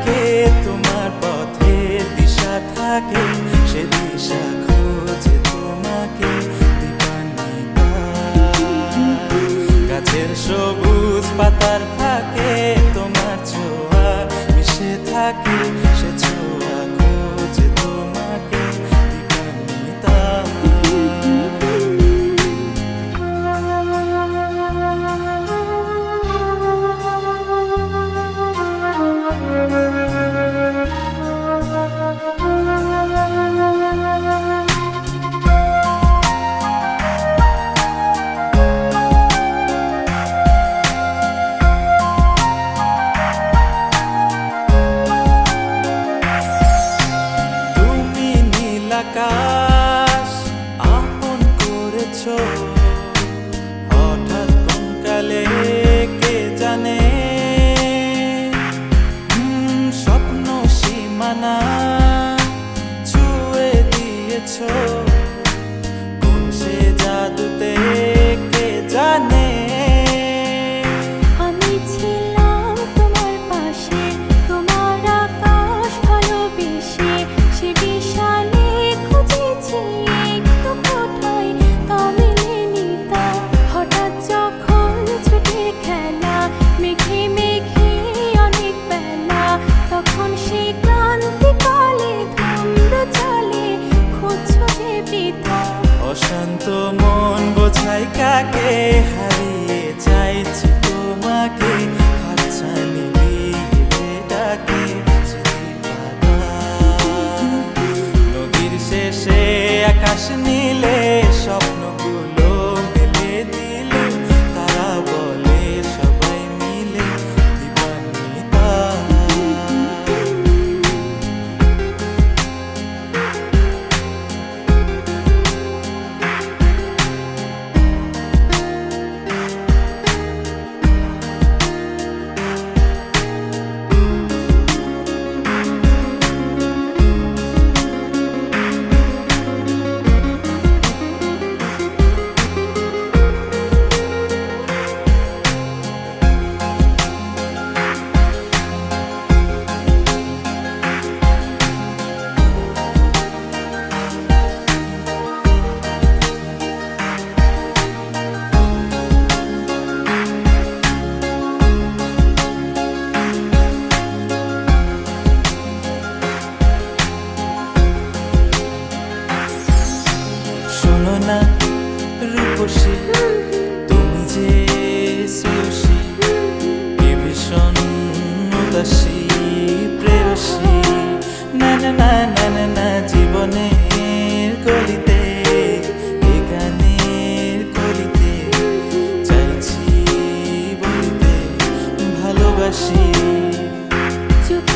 থাকে তোমার পথে দিশা থাকে সে দিশা খোঁজে তোমাকে গাছের সবুজ পাতা so অশান্ত মন বোঝাই কাকে হারিয়ে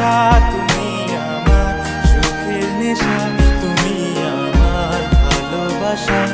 আশা তুমি আমার তুমি আমার ভালোবাসা।